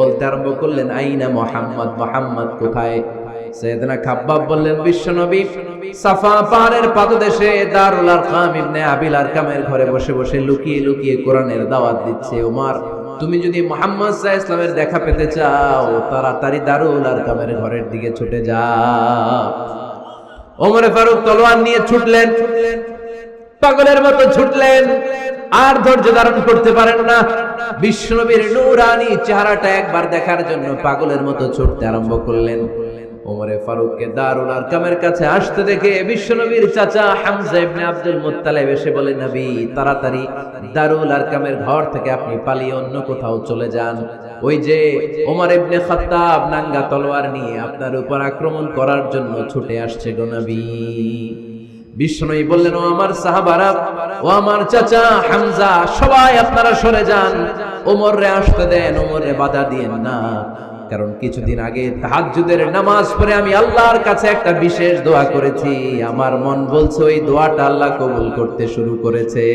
বলতে আরম্ভ করলেন, আইনা মোহাম্মদ মোহাম্মদ কোথায়? সৈয়দনা খাব্বাব বললেন, বিশ্বনবী সাফা পাহাড়ের পাদদেশে দারুল আরকাম ইবনে আবিল আরকামের ঘরে বসে বসে লুকিয়ে লুকিয়ে কোরআনের দাওয়াত দিচ্ছে। ওমর, তুমি যদি মোহাম্মদ ইসলামের দেখা পেতে চাও, তাড়াতাড়ি দারুল আরকামের ঘরের দিকে ছুটে যাও। ওমরে ফারুক তলোয়ার নিয়ে ছুটলেন। পাগলের মতো ছুটলেন। আর ধৈর্য ধারণ করতে পারেন না। বিশ্বনবীর নূরানি চেহারাটা একবার দেখার জন্য পাগলের মতো ছুটতে আরম্ভ করলেন। ওমরে ফারুককে দারুল আরকামের কাছে আসতে দেখে বিশ্বনবীর চাচা হামজা ইবনে আব্দুল মুত্তালিব এসে বলে, নবী, তাড়াতাড়ি দারুল আরকামের ঘর থেকে আপনি পালিয়ে অন্য কোথাও চলে যান। ওই যে ওমর ইবনে খাত্তাব নাঙ্গা তলোয়ার নিয়ে আপনার উপর আক্রমণ করার জন্য ছুটে আসছে গো নবী। বিষ্ণুই বললেন, ও আমার সাহাবারা, ও আমার চাচা হামজা, সবাই আপনারা সরে যান। ওমর রে আসতে দেন, ওমর রে বাধা দিয়েন না। কারণ কিছুদিন আগে তাহাজ্জুদের নামাজ পড়ে আমি আল্লাহর কাছে একটা বিশেষ দোয়া করেছি। আমার মন বলছে, ওই দোয়াটা আল্লাহ কবুল করতে শুরু করেছে।